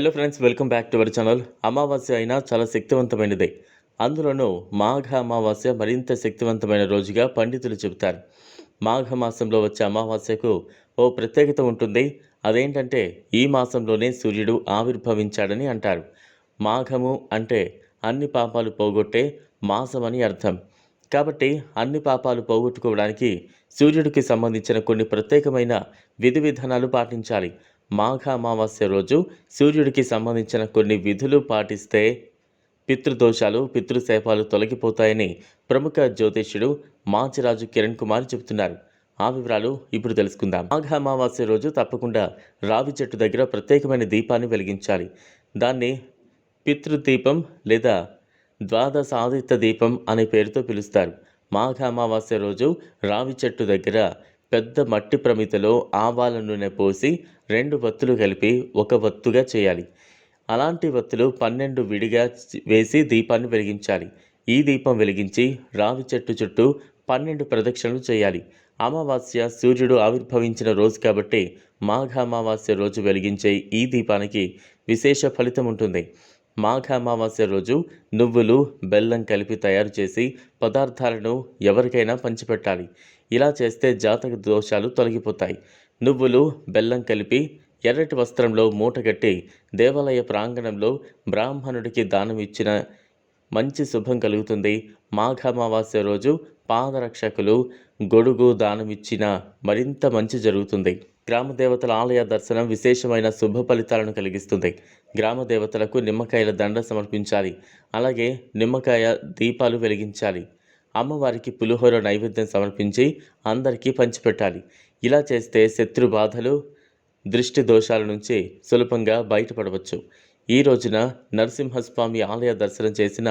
Hello friends welcome back to our channel అమావాస్య అయినా చాలా శక్తివంతమైనదే. అందులోనూ మాఘ అమావాస్య మరింత శక్తివంతమైన రోజుగా పండితులు చెబుతారు. మాఘ మాసంలో వచ్చే అమావాస్యకు ఓ ప్రత్యేకత ఉంటుంది. అదేంటంటే ఈ మాసంలోనే సూర్యుడు ఆవిర్భవించాడని అంటారు. మాఘము అంటే అన్ని పాపాలు పోగొట్టే మాసమని అర్థం. కాబట్టి అన్ని పాపాలు పోగొట్టుకోవడానికి సూర్యుడికి సంబంధించిన కొన్ని ప్రత్యేకమైన విధి విధానాలు పాటించాలి. మాఘ అమావాస్య రోజు సూర్యుడికి సంబంధించిన కొన్ని విధులు పాటిస్తే పితృదోషాలు పితృశాపాలు తొలగిపోతాయని ప్రముఖ జ్యోతిష్యుడు మాచిరాజు కిరణ్ కుమార్ చెబుతున్నారు. ఆ వివరాలు ఇప్పుడు తెలుసుకుందాం. మాఘ అమావాస్య రోజు తప్పకుండా రావి చెట్టు దగ్గర ప్రత్యేకమైన దీపాన్ని వెలిగించాలి. దాన్ని పితృదీపం లేదా ద్వాదశాదిత్య దీపం అనే పేరుతో పిలుస్తారు. మాఘ అమావాస్య రోజు రావి చెట్టు దగ్గర పెద్ద మట్టి ప్రమితలో ఆవాల నూనె పోసి రెండు వత్తులు కలిపి ఒక వత్తుగా చేయాలి. అలాంటి వత్తులు పన్నెండు విడిగా వేసి దీపాన్ని వెలిగించాలి. ఈ దీపం వెలిగించి రావి చెట్టు చుట్టూ పన్నెండు ప్రదక్షిణలు చేయాలి. అమావాస్య సూర్యుడు ఆవిర్భవించిన రోజు కాబట్టి మాఘ అమావాస్య రోజు వెలిగించే ఈ దీపానికి విశేష ఫలితం ఉంటుంది. మాఘ అమావాస్య రోజు నువ్వులు బెల్లం కలిపి తయారు చేసి పదార్థాలను ఎవరికైనా పంచిపెట్టాలి. ఇలా చేస్తే జాతక దోషాలు తొలగిపోతాయి. నువ్వులు బెల్లం కలిపి ఎర్రటి వస్త్రంలో మూటగట్టి దేవాలయ ప్రాంగణంలో బ్రాహ్మణుడికి దానం ఇచ్చిన మంచి శుభం కలుగుతుంది. మాఘమావాస్య రోజు పాదరక్షకులు గొడుగు దానం ఇచ్చిన మరింత మంచి జరుగుతుంది. గ్రామ దేవతల ఆలయ దర్శనం విశేషమైన శుభ ఫలితాలను కలిగిస్తుంది. గ్రామ దేవతలకు నిమ్మకాయల దండ సమర్పించాలి. అలాగే నిమ్మకాయ దీపాలు వెలిగించాలి. అమ్మవారికి పులిహోర నైవేద్యం సమర్పించి అందరికీ పంచిపెట్టాలి. ఇలా చేస్తే శత్రు బాధలు దృష్టి దోషాల నుంచి సులభంగా బయటపడవచ్చు. ఈ రోజున నరసింహస్వామి ఆలయ దర్శనం చేసిన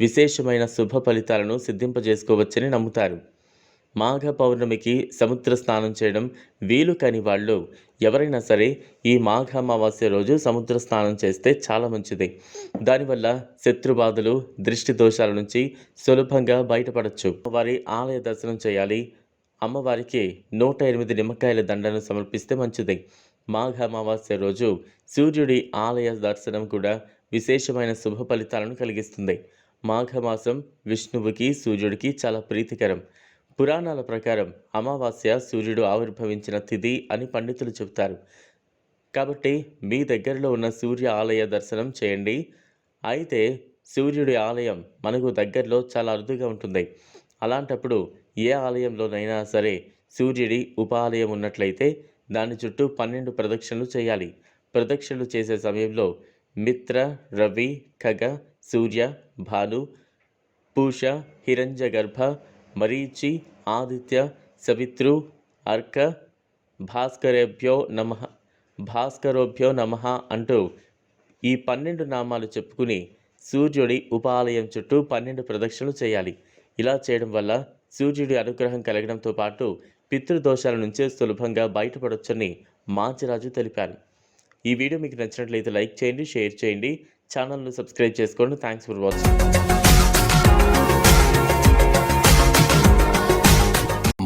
విశేషమైన శుభ ఫలితాలను సిద్ధింపజేసుకోవచ్చని నమ్ముతారు. మాఘ పౌర్ణమికి సముద్ర స్నానం చేయడం వీలు కాని వాళ్ళు ఎవరైనా సరే ఈ మాఘ అమావాస్య రోజు సముద్ర స్నానం చేస్తే చాలా మంచిది. దానివల్ల శత్రుబాధలు దృష్టి దోషాల నుంచి సులభంగా బయటపడవచ్చు వారి ఆలయ దర్శనం చేయాలి. అమ్మవారికి నూట ఎనిమిది నిమ్మకాయల దండను సమర్పిస్తే మంచిది. మాఘ అమావాస్య రోజు సూర్యుడి ఆలయ దర్శనం కూడా విశేషమైన శుభ ఫలితాలను కలిగిస్తుంది. మాఘమాసం విష్ణువుకి సూర్యుడికి చాలా ప్రీతికరం. పురాణాల ప్రకారం అమావాస్య సూర్యుడు ఆవిర్భవించిన తిథి అని పండితులు చెబుతారు. కాబట్టి మీ దగ్గరలో ఉన్న సూర్య ఆలయ దర్శనం చేయండి. అయితే సూర్యుడి ఆలయం మనకు దగ్గరలో చాలా అరుదుగా ఉంటుంది. అలాంటప్పుడు ఏ ఆలయంలోనైనా సరే సూర్యుడి ఉపాలయం ఉన్నట్లయితే దాని చుట్టూ పన్నెండు ప్రదక్షిణలు చేయాలి. ప్రదక్షిణలు చేసే సమయంలో మిత్ర రవి ఖగ సూర్య భాను పూష హిరంజగర్భ మరీచి ఆదిత్య సవిత్రు అర్క భాస్కరేభ్యో నమ భాస్కరోభ్యో నమ అంటూ ఈ పన్నెండు నామాలు చెప్పుకుని సూర్యుడి ఉపాలయం చుట్టూ పన్నెండు ప్రదక్షిణలు చేయాలి. ఇలా చేయడం వల్ల సూర్యుడి అనుగ్రహం కలగడంతో పాటు పితృదోషాల నుంచే సులభంగా బయటపడొచ్చని మాచిరాజు తెలిపారు. ఈ వీడియో మీకు నచ్చినట్లయితే లైక్ చేయండి షేర్ చేయండి ఛానల్ను సబ్స్క్రైబ్ చేసుకోండి. Thanks for watching.